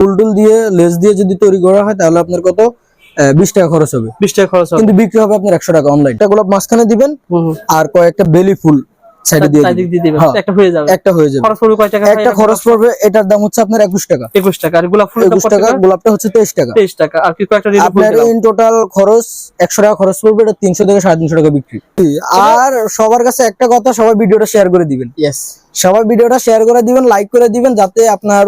ফুল টুল দিয়ে লেস দিয়ে যদি তৈরি করা হয় তাহলে আপনার কত? বিশ টাকা খরচ হবে। বিশ টাকা খরচ হবে। কিন্তু বিক্রি হবে আপনার একশো টাকা অনলাইন গোলাপ মাঝখানে দিবেন। আর কয়েকটা বেলি ফুল। সাইডে দিয়ে চারদিক দিয়ে দিবেন হ্যাঁ। একটা হয়ে যাবে। একটা হয়ে যাবে। খরচ পড়বে কয় টাকা? একটা খরচ পড়বে এটার দাম হচ্ছে আপনার একুশ টাকা। একুশ টাকা আর গোলাপ দাম টাকা গোলাপটা হচ্ছে তেইশ টাকা। তেইশ টাকা আর কি আপনার ইন টোটাল খরচ একশো টাকা খরচ পড়বে এটা থেকে টাকা বিক্রি। আর সবার কাছে একটা কথা সবাই ভিডিওটা শেয়ার করে দিবেন. সবাই ভিডিওটা শেয়ার করে দিবেন লাইক করে দিবেন যাতে আপনার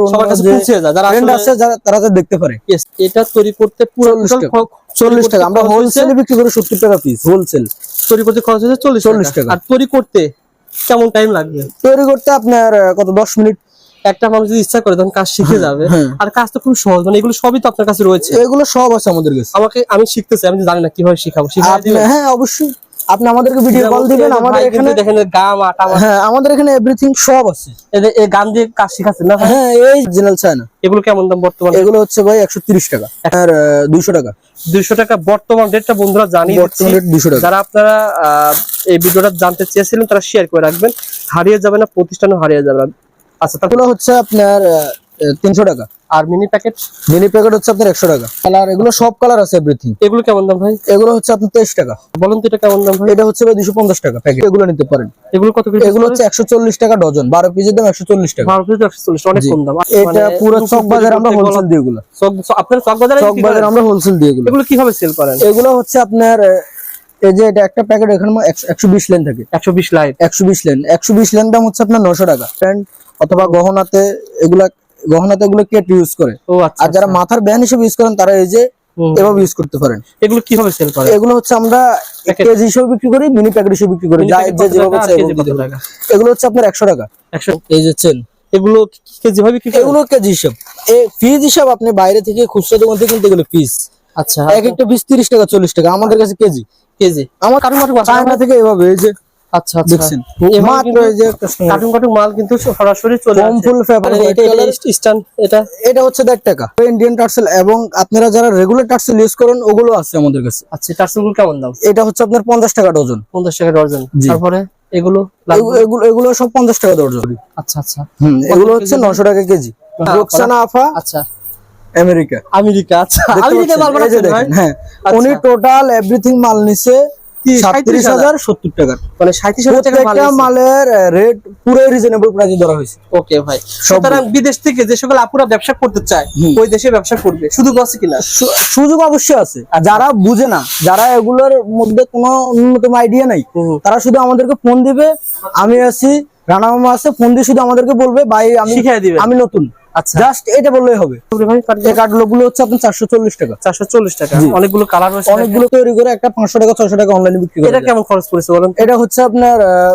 আছে তারা দেখতে পারে। এটা তৈরি করতে পুরো 40 total টাকা। খ- চল্লিশ টাকা। আমরা হোলসেলে বিক্রি করি সত্তর টাকা পিস হোলসেল তৈরি করতে খরচ হয়েছে চল্লিশ 40 টাকা। টাকা। আর তৈরি করতে কেমন টাইম লাগবে। তৈরি করতে আপনার কত দশ মিনিট? একটা মানুষ যদি ইচ্ছা করে তখন কাজ শিখে যাবে। হ্যাঁ। আর কাজ তো খুব সহজ মানে এগুলো সবই তো আপনার কাছে রয়েছে। এগুলো সব আছে আমাদের কাছে। আমাকে আমি শিখতে চাই আমি জানি না কীভাবে শিখাবো। হ্যাঁ অবশ্যই। আপনি আমাদেরকে ভিডিও কল দিবেন আমাদের এখানে দেখেন গাম আটা হ্যাঁ আমাদের এখানে এভরিথিং সব আছে। এই গান দিয়ে কাজ শিখাচ্ছেন না হ্যাঁ এই জেনারেল চায়না এগুলো কেমন দাম বর্তমানে? এগুলো হচ্ছে ভাই একশো তিরিশ টাকা আর দুইশো টাকা। দুইশো টাকা বর্তমান রেটটা বন্ধুরা দিচ্ছি বর্তমান রেট দুইশো টাকা। যারা আপনারা এই ভিডিওটা জানতে চেয়েছিলেন তারা শেয়ার করে রাখবেন। হারিয়ে যাবে না প্রতিষ্ঠানও হারিয়ে যাবে না। আচ্ছা তারপর এগুলো হচ্ছে আপনার তিনশো টাকা। আর মিনি প্যাকেট মিনি প্যাকেট হচ্ছে আপনার একশো টাকা। কালার এগুলো সব কালার আছে এভরিথিং এগুলো কেমন দাম ভাই? এগুলো হচ্ছে আপনার তেইশ টাকা। বলুন তো এটা কেমন দাম ভাই? এটা হচ্ছে দুশো পঞ্চাশ টাকা প্যাকেট এগুলো নিতে পারেন। এগুলো কত এগুলো হচ্ছে একশো চল্লিশ টাকা ডজন বারো পিসের দাম একশো চল্লিশ টাকা। বারো পিস একশো চল্লিশ অনেক কম দাম। এটা মানে পুরো চক বাজার আমরা হোলসেল দিয়ে এগুলো। আপনারা চক বাজারে চক বাজার আমরা হোলসেল দিয়ে এগুলো। এগুলো কীভাবে সেল করেন? এগুলো হচ্ছে আপনার এই যে এটা একটা প্যাকেট এখানে একশো বিশ লাইন থাকে। একশো বিশ লাইট একশো বিশ লেন একশো বিশ লেন দাম হচ্ছে আপনার নশো টাকা। প্যান্ট অথবা গহনাতে এগুলা গহনাতে এগুলো কেট ইউজ করে। আচ্ছা আর যারা মাথার ব্যান্ড হিসেবে ইউজ করেন তারা এই যে এভাবে ইউজ করতে পারেন। এগুলো কীভাবে সেল করেন? এগুলো হচ্ছে আমরা কেজি হিসেবে বিক্রি করি মিনি প্যাকেট হিসেবে বিক্রি করি যা যে যেভাবে? এগুলো হচ্ছে আপনার একশো টাকা। একশো এই যে চেন। এগুলো কেজি ভাবে বিক্রি? এগুলো কেজি হিসাব। পিস হিসাব আপনি বাইরে থেকে খুচরা দোকান থেকে কিনতে গেলে পিস আচ্ছা এক একটা পিস তিরিশ টাকা চল্লিশ টাকা আমাদের কাছে কেজি। কেজি। আমার চায়না থেকে এভাবে এই যে আচ্ছা দেখছেন? মাত্র এই যে কার্টুন কার্টুন মাল কিন্তু সরাসরি চলে আসে। ফুল ফেভার এটা স্ট্যান্ড এটা? এটা হচ্ছে টাকা। ইন্ডিয়ান টার্সেল এবং আপনারা যারা রেগুলার টার্সেল ইউজ করেন ওগুলো আছে আমাদের কাছে। আচ্ছা টার্সেলগুলো কেমন দাম? এটা হচ্ছে আপনার পঞ্চাশ টাকা ডজন। পঞ্চাশ টাকা ডজন। তারপরে এগুলো? এগুলো এগুলো সব পঞ্চাশ টাকা ডজন। আচ্ছা আচ্ছা। হুম এগুলো হচ্ছে টাকা কেজি। রোকসানা আফা আচ্ছা। আমেরিকা। আমেরিকা আচ্ছা। আমেরিকা মাল হ্যাঁ। উনি টোটাল এভরিথিং মাল নিছে কি, সাতত্রিশ 37,000? হাজার? সত্তর টাকা মানে সাঁত্রিশ হাজার টাকা মালের রেট পুরো রিজনেবল প্রাইসে ধরা হয়েছে। ওকে ভাই। সুতরাং বিদেশ থেকে যে সকল আপুরা ব্যবসা করতে চায় ওই দেশে ব্যবসা করবে। শুধু আছে কিনা? সুযোগ অবশ্যই আছে। আর যারা বুঝে না যারা এগুলোর মধ্যে কোনো ন্যূনতম আইডিয়া নাই তারা শুধু আমাদেরকে ফোন দিবে। আমি আছি রানা মামা আছে ফোন দিয়ে শুধু আমাদেরকে বলবে ভাই আমি আমি নতুন। আচ্ছা। জাস্ট এটা বললেই হবে। এই কার্ডগুলো গুলো হচ্ছে আপনার চারশো চল্লিশ টাকা। অনেকগুলো কালার রয়েছে। অনেকগুলো তৈরি করে একটা টাকা ছয়শো টাকা অনলাইনে বিক্রি করে এটা কেমন খরচ পড়েছে বলেন এটা হচ্ছে আপনার আহ,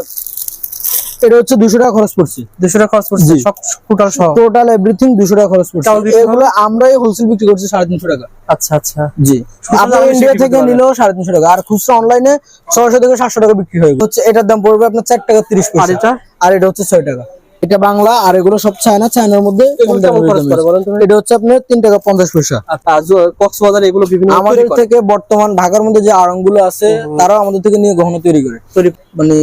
এটা হচ্ছে দুশো টাকা খরচ পড়ছে। দুশো টাকা খরচ পড়ছে? সব টোটাল সহ? টোটাল এভরিথিং দুশো টাকা খরচ পড়ছে। এগুলো আমরাই হোলসেল বিক্রি করছি সাড়ে তিনশো টাকা। আচ্ছা আচ্ছা। জি। আপনার ইন্ডিয়া থেকে নিলেও সাড়ে তিনশো টাকা। আর খুচরা অনলাইনে ছয়শো থেকে সাতশো টাকা বিক্রি হয়ে। হচ্ছে এটার দাম পড়বে আপনার চার টাকা তিরিশ আর পয়সা আর এটা হচ্ছে ছয় টাকা। এটা বাংলা আর এগুলো সব চায়না চায়নার মধ্যে? এটা হচ্ছে আপনার তিন টাকা পঞ্চাশ পয়সা। কক্সবাজার এগুলো বিভিন্ন আমাদের থেকে বর্তমান ঢাকার মধ্যে যে আড়ংগুলো আছে তারাও আমাদের থেকে নিয়ে গহনা তৈরি করে। মানে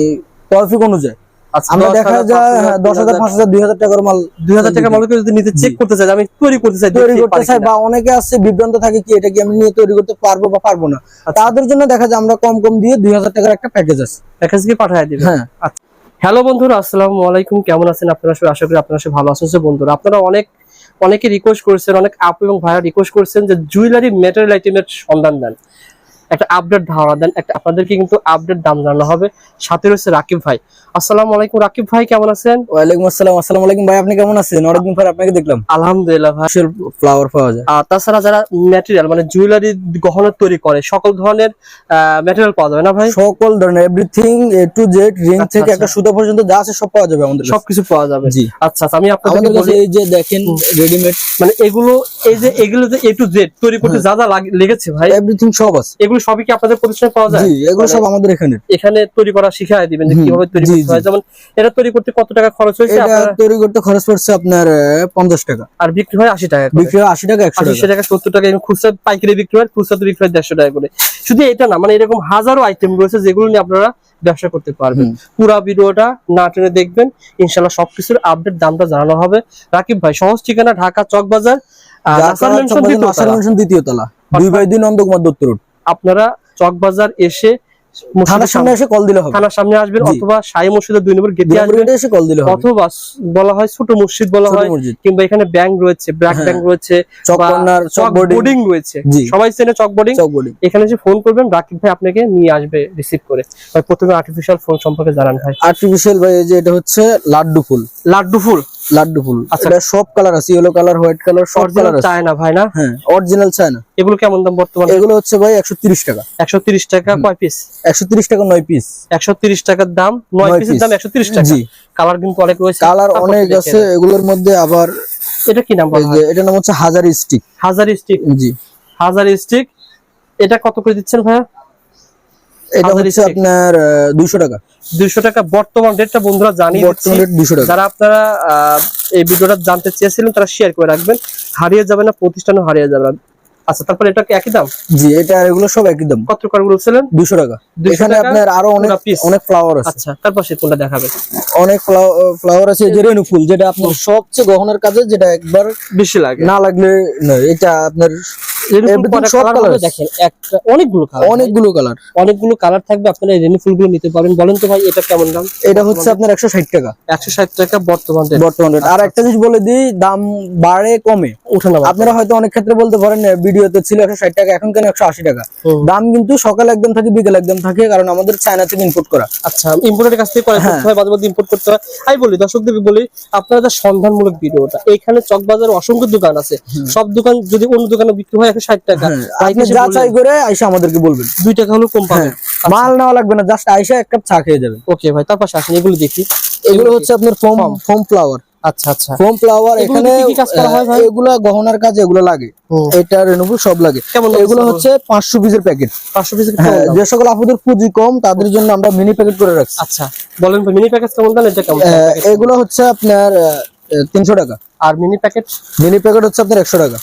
তরফিক অনুযায়ী। আচ্ছা, আমরা দেখা যায় 5,000, দশ হাজার পাঁচ হাজার দুই হাজার টাকার মাল দুই হাজার যদি নিতে চেক করতে চাই আমি তৈরি করতে চাই তৈরি করতে চাই বা অনেকে আছে বিভ্রান্ত থাকে কি এটা কি আমি নিয়ে তৈরি করতে পারব বা পারব না। আচ্ছা। তাদের জন্য দেখা যায় আমরা কম কম দিয়ে দুই হাজার টাকার একটা প্যাকেজ আছে। প্যাকেজ কি পাঠিয়ে দিবে হ্যাঁ। হ্যালো বন্ধুরা, আসসালামু আলাইকুম। কেমন আছেন আপনারা সবাই? আশা করি আপনারা সবাই ভালো আছেন। বন্ধুরা, আপনারা অনেক, অনেকে রিকোয়েস্ট করেছেন, অনেক আপ এবং ভাইয়া রিকোয়েস্ট করেছেন যে জুয়েলারি মেটেরিয়াল আইটেমের সন্ধান দেন। একটা আপডেট ধারণা দেন একটা আপনাদেরকে কিন্তু আপডেট দাম জানানো হবে। সাথে রয়েছে রাকিব ভাই। আসসালামু আলাইকুম রাকিব ভাই কেমন আছেন? ওয়ালাইকুম আসসালাম আসসালামু আলাইকুম ভাই আপনি কেমন আছেন? অনেকদিন পর আপনাকে দেখলাম। আলহামদুলিল্লাহ ভাই। ফ্লাওয়ার পাওয়া যায়? আর তাছাড়া যারা ম্যাটেরিয়াল মানে জুয়েলারি গহনা তৈরি করে সকল ধরনের ম্যাটেরিয়াল পাওয়া যাবে না ভাই? সকল ধরনের everything A to Z ring আচ্ছা, থেকে আচ্ছা। একটা সুতা পর্যন্ত যা আছে সব পাওয়া যাবে আমাদের সবকিছু পাওয়া যাবে। জি। আচ্ছা আচ্ছা, আমি আপনাদের কাছে এই যে দেখেন রেডিমেড মানে এগুলো এই যে এগুলো যে এ টু জেড তৈরি করতে হ্যাঁ। যা যা লেগেছে ভাই এভরিথিং সব আছে। এগুলো সবই কি আপনাদের প্রতিষ্ঠানে পাওয়া যায়? জি এগুলো মানে সব আমাদের এখানে। এখানে তৈরি করা শিখাই দিবেন যে কীভাবে তৈরি করতে হয়। যেমন এটা তৈরি করতে কত টাকা খরচ হয়েছে? এটা তৈরি করতে খরচ পড়ছে আপনার পঞ্চাশ টাকা। আর বিক্রি হয় আশি টাকা বিক্রি হয় আশি টাকা একশো আশি টাকা। টাকা সত্তর টাকা এবং খুচরা পাইকারি বিক্রি হয় খুচরা তো বিক্রি হয় দেড়শো টাকা করে। শুধু এটা না মানে এরকম হাজারো আইটেম রয়েছে যেগুলো নিয়ে আপনারা ব্যবসা করতে পারবেন। পুরা ভিডিওটা না টেনে দেখবেন ইনশাল্লাহ সবকিছুর আপডেট দামটা জানানো হবে। রাকিব ভাই সহজ ঠিকানা ঢাকা চকবাজার দ্বিতীয় তলা। দুই বাই দুই নন্দকুমার দত্ত রোড। আপনারা চকবাজার এসে থানার সামনে এসে কল দিলে হবে। থানার সামনে আসবেন অথবা সাই মসজিদের দুই নম্বর গেটে আসবেন এসে কল দিলে হবে। অথবা বলা হয় ছোট মসজিদ বলা হয় কিংবা এখানে ব্যাংক রয়েছে ব্র্যাক। ব্যাংক রয়েছে চক বোর্ডিং রয়েছে। সবাই চেনে চক বোর্ডিং চক বোর্ডিং এখানে এসে ফোন করবেন রাকিব ভাই আপনাকে নিয়ে আসবে রিসিভ করে। ভাই প্রথমে আর্টিফিশিয়াল ফোন সম্পর্কে জানান ভাই। আর্টিফিশিয়াল ভাই এই যে এটা হচ্ছে লাড্ডু ফুল। লাড্ডু ফুল। লাড্ডু ফুল। আচ্ছা। এটা সব কালার আছে ইয়েলো কালার হোয়াইট কালার সব কালার আছে। চায় না ভাই না? হ্যাঁ অরিজিনাল চায় না এগুলো কেমন দাম বর্তমানে? এগুলো হচ্ছে ভাই একশো তিরিশ টাকা। একশো তিরিশ টাকা কয় পিস একশো তিরিশ টাকা নয় পিস একশো তিরিশ টাকার দাম নয় নয় পিসের দাম একশো তিরিশ টাকা। জি। কালার কিন্তু অনেক রয়েছে। কালার অনেক আছে এগুলোর মধ্যে আবার এটা কি নাম বলা এটা নাম হচ্ছে হাজার স্টিক হাজার স্টিক জি। হাজার স্টিক এটা কত করে দিচ্ছেন ভাইয়া? এটা হচ্ছে। আপনার দুইশো টাকা। দুইশো টাকা। বর্তমান রেটটা বন্ধুরা জানি বর্তমান রেট দুশো টাকা। যারা আপনারা আহ, এই ভিডিওটা জানতে চেয়েছিলেন তারা শেয়ার করে রাখবেন। হারিয়ে যাবে না প্রতিষ্ঠানও হারিয়ে যাবে না। আচ্ছা তারপরে এটা একই দাম? জি এটা এগুলো সব একই দাম। কত করে বলছিলেন? দুশো টাকা। এখানে আপনার আরও অনেক অনেক ফ্লাওয়ার আছে। আচ্ছা তারপর সে কোনটা দেখাবে। অনেক ফ্লাওয়ার আছে যে রেনু ফুল যেটা আপনার সবচেয়ে গহনার কাজে যেটা একবার বেশি লাগে। না লাগলে নয় এটা আপনার। দেখেন একটা অনেকগুলো কালার অনেকগুলো কালার অনেকগুলো কালার থাকবে আপনারা রেনু ফুলগুলো নিতে পারেন। বলেন তো ভাই এটা কেমন দাম? এটা হচ্ছে আপনার একশো ষাট টাকা। একশো ষাট টাকা বর্তমান বর্তমান আর একটা জিনিস বলে দিই দাম বাড়ে কমে। হবে। আপনারা হয়তো অনেক ক্ষেত্রে বলতে পারেন ভিডিওতে ছিল একশো ষাট টাকা এখন কেন একশো আশি টাকা? দাম কিন্তু সকাল একদম থাকে বিকেল একদম থাকে কারণ আমাদের চায়না থেকে ইনপুট করা। আচ্ছা ইম্পোর্টের কাছ থেকে হ্যাঁ। মাঝে মধ্যে ইম্পোর্ট করতে হয়। আমি বলি দর্শকদের বলি আপনারা যা সন্ধানমূলক ভিডিওটা এখানে চকবাজার অসংখ্য দোকান আছে। সব দোকান যদি অন্য দোকানে বিক্রি হয় একশো ষাট টাকা। হ্যাঁ, যাচাই করে আইসা আমাদেরকে বলবেন। দুই টাকা হলেও কম পাবেন। হ্যাঁ মাল নেওয়া লাগবে না জাস্ট আইসা এক কাপ চা খেয়ে যাবেন। ওকে ভাই তার পাশে আসেন এগুলো দেখি। এগুলো হচ্ছে আপনার ফোম। ফোম ফ্লাওয়ার আচ্ছা আচ্ছা। ফোম ফ্লাওয়ার এখানে এগুলা গহনার কাজে এগুলো লাগে। এটা রেনুবল সব লাগে। এগুলো হচ্ছে পাঁচশো পিসের প্যাকেট পাঁচশো পিস হ্যাঁ যে সকল আপুদের পুঁজি কম তাদের জন্য আমরা মিনি প্যাকেট করে রাখছি। আচ্ছা বলেন মিনি প্যাকেজ কেমন দাম এটা কেমন এগুলো হচ্ছে আপনার তিনশো টাকা। আর মিনি প্যাকেট মিনি প্যাকেট হচ্ছে আপনার একশো টাকা।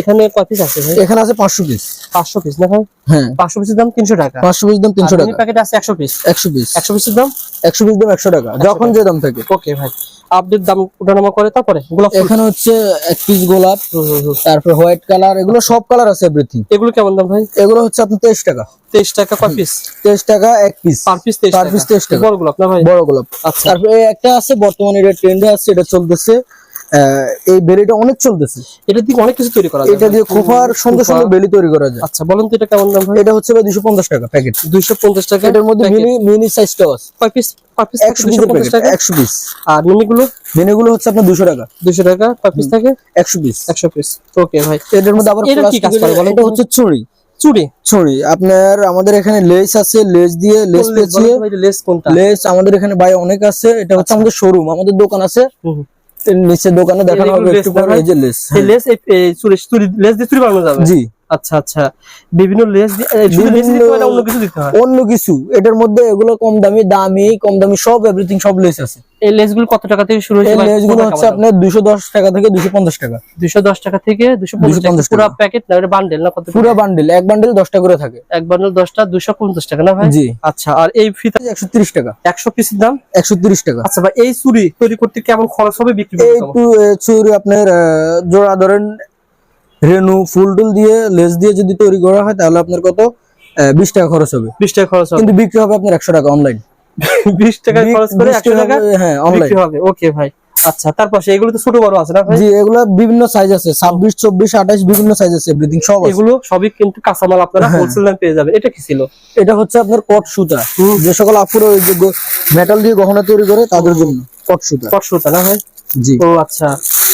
এখানে কয় পিস আছে এখানে আছে পাঁচশো পিস পাঁচশো পিস না ভাই? হ্যাঁ। পাঁচশো পিসের দাম তিনশো টাকা। পাঁচশো পিস দাম তিনশো টাকা। প্যাকেট আছে একশো পিস একশো পিস একশো পিসের দাম? একশো পিস দাম একশো টাকা যখন যে দাম থাকে। ওকে ভাই। আপডেট দাম ওঠানামা করে তারপরে? গোলাপ এখানে হচ্ছে এক পিস গোলাপ। তারপর হোয়াইট কালার এগুলো সব কালার আছে এভরিথিং এগুলো কেমন দাম ভাই? এগুলো হচ্ছে আপনার তেইশ টাকা। তেইশ টাকা কয় পিস তেইশ টাকা এক পিস পার পিস তেইশ piece 23 টাকা। বড় গোলাপ না ভাই? বড় গোলাপ। আচ্ছা। তারপরে একটা আছে বর্তমানে এটা ট্রেন্ডে আছে এটা চলতেছে। এই বেলিটা অনেক চলতেছে। এটা দিয়ে অনেক কিছু তৈরি করা যায়। এটা দিয়ে খোপার সুন্দর সুন্দর বেলি তৈরি করা যায়। আচ্ছা বলেন তো এটা কেমন দাম ভাই এটা হচ্ছে দুশো পঞ্চাশ টাকা প্যাকেট। দুইশো পঞ্চাশ টাকা এটার মধ্যে মিনি মিনি সাইজটাও আছে। কয় পিস আর মিনিগুলো? মিনিগুলো হচ্ছে আপনার টাকা। টাকা পিস থাকে? একশো পিস। ওকে ভাই। এটার মধ্যে আবার এটা কি কাজ করে বলেন এটা হচ্ছে চুড়ি চুড়ি ছড়ি আপনার আমাদের এখানে লেস আছে লেস দিয়ে লেস? পেঁচিয়ে ভাই, এটা lace কোনটা? লেস আমাদের এখানে ভাই অনেক আছে। এটা হচ্ছে আমাদের শোরুম আমাদের দোকান আছে। নিচে দোকানে দেখানো হবে একটু পরে। এই যে লেস এই লেস এই সুরেশ তুই লেস দিয়ে চুরি বানানো যাবে? জি। আচ্ছা আচ্ছা। বিভিন্ন লেস দিয়ে হয় অন্য কিছু দিতে হয়? অন্য কিছু। এটার মধ্যে এগুলো কম দামি দামি কম দামি সব এভরিথিং সব লেস আছে। এই কত টাকা থেকে শুরু হচ্ছে আপনার টাকা থেকে দুশো পঞ্চাশ টাকা। দুশো দশ টাকা থেকে টাকা। পুরো প্যাকেট না বান্ডেল না কত পুরো বান্ডেল এক বান্ডেল করে থাকে। এক বান্ডেল টাকা না ভাই? জি। আচ্ছা আর এই ফিতা টাকা। পিসের দাম? একশো তিরিশ টাকা। আচ্ছা ভাই এই চুড়ি তৈরি করতে কেমন খরচ হবে বিক্রি করতে চুরি আপনার জোড়া ধরেন রেনু ফুল টুল দিয়ে লেস দিয়ে যদি তৈরি করা হয় তাহলে আপনার কত বিশ টাকা খরচ হবে। বিশ টাকা খরচ হবে। কিন্তু বিক্রি হবে আপনার একশো টাকা অনলাইন বিশ টাকা খরচ করে একশো টাকা হ্যাঁ অনলাইন হবে। ওকে ভাই। আচ্ছা তারপর এগুলো তো ছোট বড় আছে না ভাই? জি এগুলো বিভিন্ন সাইজ আছে। ছাব্বিশ চব্বিশ আঠাশ বিভিন্ন সাইজ আছে এভরিথিং সব আছে। এগুলো সবই কিন্তু কাঁচামাল আপনারা হ্যাঁ। হোলসেল দামে পেয়ে যাবেন। এটা কি ছিল? এটা হচ্ছে আপনার কট সুতা। যে সকল আপুরা ওই যে মেটাল দিয়ে গহনা তৈরি করে তাদের জন্য। কট সুতা। কট সুতা না ভাই? ও আচ্ছা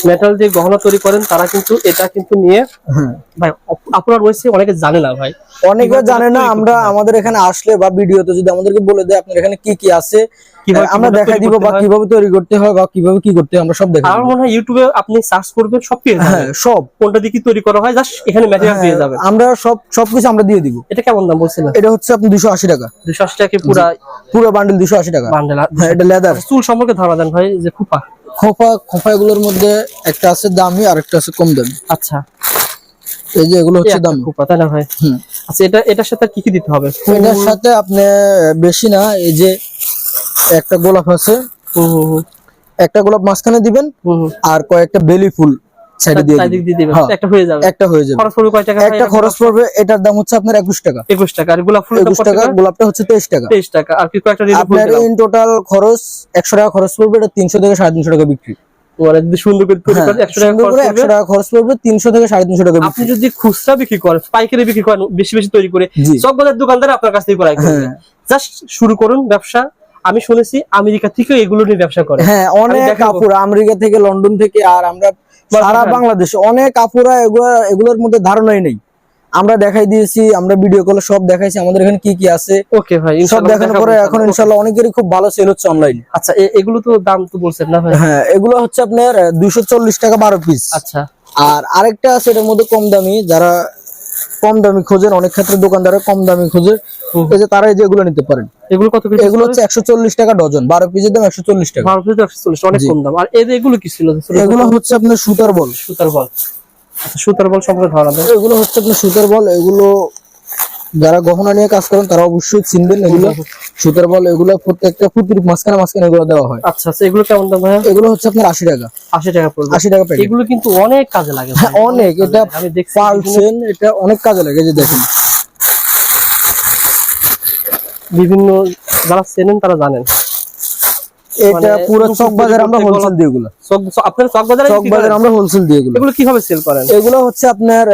মেটাল দিয়ে গহনা তৈরি করেন তারা কিন্তু এটা কিন্তু নিয়ে হ্যাঁ। ভাই আপনার রয়েছে অনেকে জানে না ভাই। অনেকে জানে না আমরা? আমাদের এখানে আসলে বা ভিডিওতে যদি আমাদেরকে বলে দেয় আপনার এখানে কি কি আছে আমরা দেখাই দিব বা কীভাবে তৈরি করতে হয় বা কীভাবে কি করতে হয় আমরা সব দেখাই আমার মনে হয় ইউটিউবে আপনি সার্চ করবেন সব পেয়ে হ্যাঁ যাবেন সব। কোনটা দিয়ে কি তৈরি করা হয় জাস্ট এখানে ম্যাটেরিয়াল পেয়ে যাবেন। আমরা সব সবকিছু আমরা দিয়ে দিব। এটা কেমন দাম বলছিলেন? এটা হচ্ছে আপনি দুশো আশি টাকা। দুশো আশি টাকা পুরা পুরো বান্ডেল দুশো আশি টাকা। বান্ডেল হ্যাঁ এটা লেদার চুল সম্পর্কে ধারণা দেন ভাই যে খুপা খোপা খোপা গুলোর মধ্যে একটা আছে দামি আর একটা আছে কম দামি। আচ্ছা। এই যে এগুলো হচ্ছে দামি। খোপা তাই না ভাই? হুম। আচ্ছা এটা এটার সাথে কি কি দিতে হবে? এটার সাথে আপনি বেশি না এই যে একটা গোলাপ আছে। একটা গোলাপ মাঝখানে দিবেন। আর কয়েকটা বেলি ফুল। সাইডে দিয়ে দিবেন। হ্যাঁ। একটা হয়ে যাবে। একটা হয়ে যাবে। খরচ পড়বে কয় টাকা? একটা খরচ পড়বে এটার দাম হচ্ছে আপনার একুশ টাকা। একুশ টাকা। আর গোলাপ ফুলের দাম একুশ কত টাকা টাকা? গোলাপটা হচ্ছে তেইশ টাকা। তেইশ টাকা। আর কি ফুল আপনার ইন টোটাল খরচ একশো টাকা খরচ পড়বে এটা তিনশো থেকে সাড়ে তিনশো টাকা বিক্রি। সুন্দর করে একশো টাকা খরচ পড়বে। তিনশো থেকে সাড়ে তিনশো টাকা আপনি যদি খুচরা বিক্রি করেন পাইকারি বিক্রি করেন বেশি বেশি তৈরি করে জি। সব বাজার দোকানদার আপনার কাছ থেকে হ্যাঁ। জাস্ট শুরু করুন ব্যবসা। আমি শুনেছি আমেরিকা থেকে এগুলো নিয়ে ব্যবসা করে। হ্যাঁ অনেক। কাপড় আমেরিকা থেকে লন্ডন থেকে আর আমরা সারা। বাংলাদেশে অনেক আপুরা এগুলো এগুলোর মধ্যে ধারণাই নেই। আমরা দেখাই দিয়েছি আমরা ভিডিও কল সব দেখাইছি আমাদের এখানে কি কি আছে। ওকে ভাই সব দেখানোর পরে এখন ইনশাআল্লাহ। ইনশাল্লাহ অনেকেরই খুব ভালো সেল হচ্ছে অনলাইন আচ্ছা এ- এগুলো তো দাম তো বলছেন না ভাই? হ্যাঁ এগুলো হচ্ছে আপনার দুইশো চল্লিশ টাকা বারো পিস আচ্ছা। আর আরেকটা আছে এটার মধ্যে কম দামি যারা কম দামি খোঁজেন অনেক ক্ষেত্রে দোকানদাররা কম দামি খোঁজে। এই যে তারা এই যে এগুলো নিতে পারেন। এগুলো কত পিস এগুলো হচ্ছে একশো চল্লিশ টাকা ডজন বারো পিসের দাম একশো চল্লিশ টাকা। বারো পিস একশো চল্লিশ অনেক কম দাম। আর এদের এগুলো কি ছিল? এগুলো হচ্ছে আপনার সুতার বল। সুতার বল। আচ্ছা সুতার বল সম্পর্কে ধারণা দেন। এগুলো হচ্ছে আপনার সুতার বল এগুলো যারা গহনা নিয়ে কাজ করেন তারা অবশ্যই চিনবেন এগুলো। সুতার বল এগুলো প্রত্যেকটা পুতির মাঝখানে মাঝখানে এগুলো দেওয়া হয়। আচ্ছা আচ্ছা এগুলো কেমন দাম ভাইয়া? এগুলো হচ্ছে আপনার আশি টাকা। আশি টাকা পড়বে। আশি টাকা প্যাকেট। এগুলো কিন্তু অনেক কাজে লাগে হ্যাঁ অনেক। এটা আমি দেখছি এটা অনেক কাজে লাগে যে দেখেন। বিভিন্ন যারা চেনেন তারা জানেন। এটা মানে পুরো চক বাজারে আমরা হোলসেল দিয়ে এগুলো। চক- আপনার চক বাজার চক বাজার আমরা হোলসেল দিয়ে এগুলো। এগুলো কীভাবে সেল করেন? এগুলো হচ্ছে আপনার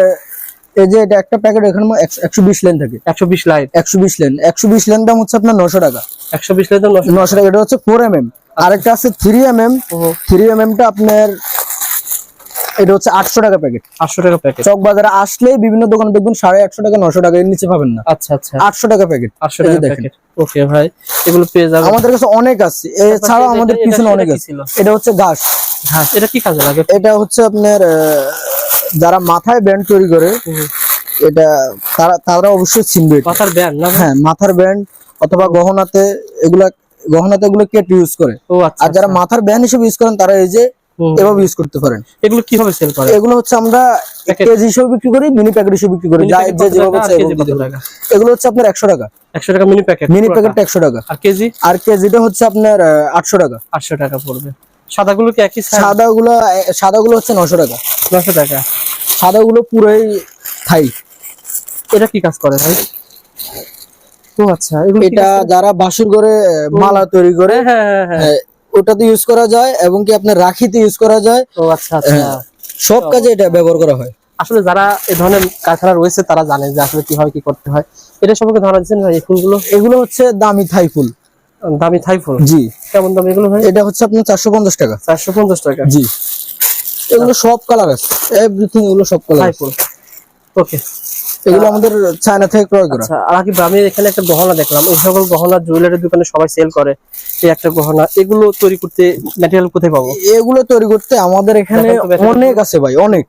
এই যে এটা একটা প্যাকেট এখানে একশো বিশ লাইন থাকে। একশো বিশ লাইট একশো বিশ লাইন একশো বিশ লাইন দাম হচ্ছে আপনার নশো টাকা। একশো বিশ লাইট নশো টাকা। এটা হচ্ছে ফোর এম এম আরেকটা আছে three M M three M টা আপনার এটা হচ্ছে আটশো টাকা প্যাকেট আটশো টাকা প্যাকেট চক বাজারে আসলেই বিভিন্ন দোকানে দেখবেন সাড়ে আটশো টাকা নশো টাকা এর নিচে পাবেন না। আচ্ছা আচ্ছা। আটশো টাকা প্যাকেট আটশো টাকা দেখেন। ওকে ভাই এগুলো পেয়ে যাবেন। আমাদের কাছে অনেক আছে। এছাড়াও আমাদের পিছনে অনেক আছে। এটা হচ্ছে ঘাস। ঘাস এটা কি কাজে লাগে এটা হচ্ছে আপনার যারা মাথায় ব্যান্ড তৈরি করে এটা তারা তারা অবশ্যই চিনবে মাথার ব্যান্ড না হ্যাঁ মাথার ব্যান্ড অথবা গহনাতে এগুলা গহনাতে এগুলো কেট ইউজ করে। ও আচ্ছা আর যারা মাথার ব্যান্ড হিসেবে ইউজ করেন তারা এই যে এভাবে ইউজ করতে পারেন। এগুলো কীভাবে সেল করে এগুলো হচ্ছে আমরা। কেজি হিসেবে বিক্রি করি মিনি প্যাকেট হিসেবে বিক্রি করি যা যে যেভাবে চাই? এগুলো হচ্ছে আপনার একশো টাকা। একশো টাকা মিনি প্যাকেট মিনি। প্যাকেটটা একশো টাকা। আর কেজি? আর কেজিটা হচ্ছে আপনার আটশো টাকা। আটশো টাকা পড়বে। সাদাগুলো কি একই সাইজ সাদা গুলো সাদা গুলো হচ্ছে নশো টাকা। নশো টাকা। সাদা গুলো পুরোই থাই। এটা কি কাজ করে ভাই? ও আচ্ছা এটা যারা বাসুর করে মালা তৈরি করে হ্যাঁ হ্যাঁ হ্যাঁ ওটাতে ইউজ করা যায় এবং কি আপনার রাখিতে ইউজ করা যায়। ও আচ্ছা আচ্ছা। সব কাজে এটা ব্যবহার করা হয়। আসলে যারা এই ধরনের কারখানা রয়েছে তারা জানে যে আসলে কীভাবে কি করতে হয়। এটা সম্পর্কে ধারণা দিচ্ছেন ভাই এই ফুলগুলো? এগুলো হচ্ছে দামি থাই ফুল। দামি থাই ফুল জি। কেমন দাম এগুলো ভাই? এটা হচ্ছে আপনার চারশো পঞ্চাশ টাকা। চারশো পঞ্চাশ টাকা। জি। এগুলো সব কালার আছে এভরিথিং এগুলো সব কালার থাই ফুল ওকে এগুলো আমাদের চায়না থেকে ক্রয় করা। আচ্ছা আর আকিব আমি এখানে একটা গহনা দেখলাম। এই সকল গহনা জুয়েলারি দোকানে সবাই সেল করে। এই একটা গহনা এগুলো তৈরি করতে ম্যাটেরিয়াল কোথায় পাবো? এগুলো তৈরি করতে আমাদের এখানে। অনেক আছে ভাই অনেক।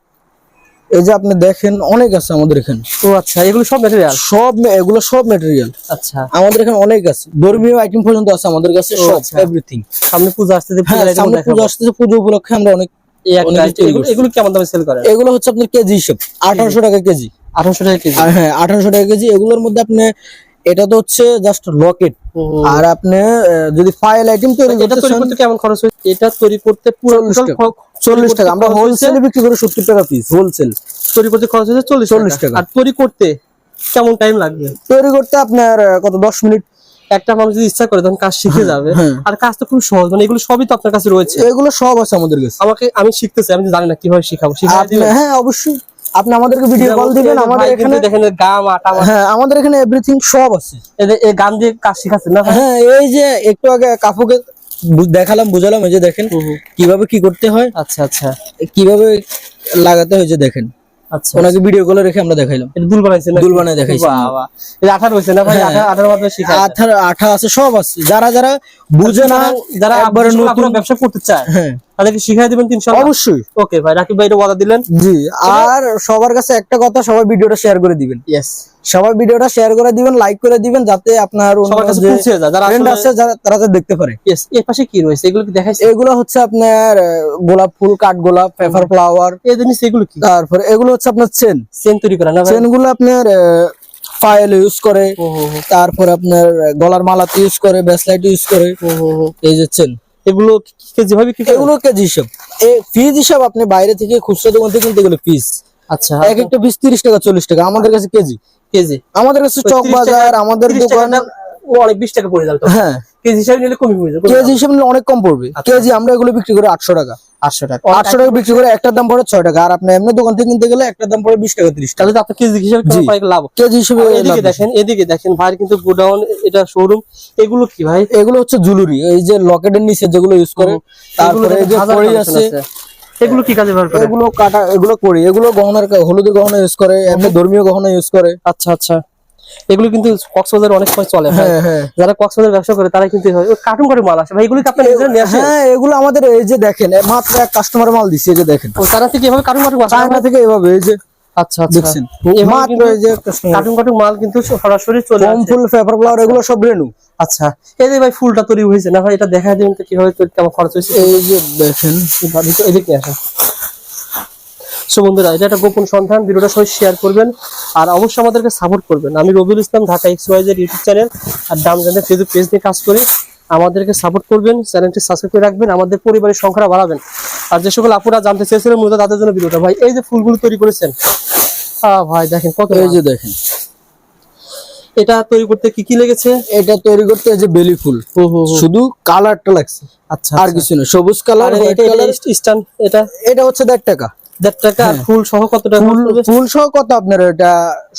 এই যে আপনি দেখেন অনেক আছে আমাদের এখানে। ও আচ্ছা এগুলো সব ম্যাটেরিয়াল সব এগুলো সব ম্যাটেরিয়াল আচ্ছা। আমাদের এখানে অনেক আছে। ধর্মীয় আইটেম পর্যন্ত আছে আমাদের কাছে সব আচ্ছা। এভরিথিং সামনে পূজা আসতে হ্যাঁ সামনে পূজা আসতেছে পুজো উপলক্ষে আমরা অনেক এগুলো কি আমাদের কেমন দামে সেল করে এগুলো হচ্ছে আপনার কেজি হিসেব আঠারোশো টাকা কেজি। আঠারোশো টাকা কেজি। হ্যাঁ আঠারোশো টাকা কেজি এগুলোর মধ্যে আপনি এটা তো হচ্ছে জাস্ট লকেট আর আপনি যদি ফাইল আইটেম তৈরি এটা তৈরি করতে কেমন খরচ হয় এটা তৈরি করতে পুরো চল্লিশ total টাকা। আমরা হোলসেলে বিক্রি করি সত্তর টাকা পিস হোলসেল তৈরি করতে খরচ চল্লিশ 40 টাকা। আর তৈরি করতে কেমন টাইম লাগবে? তৈরি করতে আপনার কত দশ মিনিট? একটা মানুষ যদি ইচ্ছা করে তখন কাজ শিখে যাবে। হ্যাঁ। আর কাজ তো খুব সহজ মানে এগুলো সবই তো আপনার কাছে রয়েছে। এগুলো সব আছে আমাদের কাছে। আমাকে আমি শিখতেছি আমি জানি না কীভাবে শিখাবো। হ্যাঁ অবশ্যই। আপনি আমাদেরকে ভিডিও কল দিবেন আমাদের এখানে দেখেন গাম আটা হ্যাঁ আমাদের এখানে এভরিথিং সব আছে। এই গান দিয়ে কাজ শিখাচ্ছেন না হ্যাঁ এই যে একটু আগে কাপুকে দেখালাম বুঝালাম এই যে দেখেন। কীভাবে কি করতে হয়। আচ্ছা আচ্ছা। কীভাবে লাগাতে হয় যে দেখেন। আচ্ছা। ওনাকে ভিডিও কলে রেখে আমরা দেখাইলাম। এটা দুল? দুল বানাই দেখাইছি। বাহ, বাহ। এই আঠা রয়েছে না ভাই। আঠা আঠার মাধ্যমে শিখায় আঠা আঠা আছে সব আছে। যারা যারা বুঝে না যারা একবারে নতুন ব্যবসা করতে চায় হ্যাঁ। তাদেরকে শিখাই দিবেন অবশ্যই। ওকে ভাই রাকিব ভাই এটা দিলেন। জি আর সবার কাছে একটা কথা সবাই ভিডিওটা শেয়ার করে দিবেন। ইয়েস সবাই ভিডিওটা শেয়ার করে দিবেন লাইক করে দিবেন যাতে আপনার তারা দেখতে পারে। এর পাশে কি রয়েছে? এগুলো এগুলো হচ্ছে আপনার গোলাপ ফুল কাঠ গোলাপ পেপার ফ্লাওয়ার এই জিনিস এগুলো কি? তারপরে এগুলো হচ্ছে আপনার চেন চেন তৈরি করা চেনগুলো আপনার পায়েল ইউজ করে তারপরে আপনার গলার মালাতে ইউজ করে ব্যাসলাইট ইউজ করে। এই যে চেন এগুলো কি কেজি ভাবে এগুলো কেজি হিসাব। পিস হিসাব আপনি বাইরে থেকে খুচরা দোকান থেকে কিনতে এগুলো পিস আচ্ছা এক একটা তিরিশ টাকা চল্লিশ টাকা। আমাদের কাছে কেজি। কেজি। আমাদের কাছে চক বাজার আমাদের 30 দোকান টাকার দাম ও অনেক বিশ টাকা পড়ে যাবে হ্যাঁ। কেজি হিসাবে নিলে কমই পড়ে যাবে কেজি হিসাবে নিলে অনেক কম পড়বে। আচ্ছা। কেজি আমরা এগুলো বিক্রি করি আটশো টাকা। আটশো টাকা। আটশো টাকা বিক্রি করে একটার দাম পড়ে ছয় টাকা। আর আপনি এমনি দোকান থেকে কিনতে গেলে একটার দাম পড়ে বিশ টাকা তিরিশ তাহলে আপনার কেজি হিসাবে লাভ। কেজি হিসেবে এদিকে দেখেন এদিকে দেখেন ভাইয়ের কিন্তু গোডাউন এটা শোরুম এগুলো কি ভাই? এগুলো হচ্ছে জুলুরি। এই যে লকেটের নিচে যেগুলো ইউজ করে তারপরে যে আছে। এগুলো কি কাজে ব্যবহার করে? এগুলো কাটা এগুলো করি। এগুলো গহনার হলুদের গহনা ইউজ করে এমনি ধর্মীয় গহনা ইউজ করে। আচ্ছা আচ্ছা। এগুলো কিন্তু কক্সবাজার অনেক সময় চলে হ্যাঁ হ্যাঁ। যারা কক্সবাজার ব্যবসা করে তারা কিন্তু কার্টুন করে মাল আসে। ভাই এগুলো কি আপনার নিজেরা নিয়ে আসেন হ্যাঁ এগুলো আমাদের এই যে দেখেন মাত্র এক কাস্টমার মাল দিছি এই যে দেখেন। তারা থেকে এভাবে কার্টুন করে চায়না থেকে এভাবে এই যে আচ্ছা আচ্ছা। দেখছেন? মাত্র এই যে কার্টুন কার্টুন মাল কিন্তু সরাসরি চলে আসে। ফুল পেপার ফ্লাওয়ার এগুলো সব রেনু আচ্ছা এই যে ভাই ফুলটা তৈরি হয়েছে না ভাই এটা দেখা দিবেন তো কীভাবে তৈরি কেমন খরচ হয়েছে? এই যে দেখেন। এদিকে আসেন সো বন্ধুরা এটা একটা গোপন সন্ধান ভিডিওটা সবাই শেয়ার করবেন আর অবশ্যই আমাদেরকে সাপোর্ট করবেন। আমি রবিউল ইসলাম ঢাকা এক্স ওয়াইজের ইউটিউব চ্যানেল আর দাম জানতে ফেসবুক পেজ নিয়ে কাজ করি। আমাদেরকে সাপোর্ট করবেন চ্যানেলটি সাবস্ক্রাইব করে রাখবেন আমাদের পরিবারের সংখ্যা বাড়াবেন। আর যে সকল আপুরা জানতে চেয়েছিলেন মূলত তাদের জন্য ভিডিওটা। ভাই এই যে ফুলগুলো তৈরি করেছেন ভাই দেখেন কত এই যে দেখেন। এটা তৈরি করতে কি কি লেগেছে? এটা তৈরি করতে এই যে বেলি ফুল। শুধু কালারটা লাগছে। আচ্ছা আর কিছু না সবুজ কালার হোয়াইট কালার। এটা এটা? হচ্ছে দেড় টাকা। দেড় টাকা আর ফুল সহ কত টাকা ফুল সহ কত আপনার এটা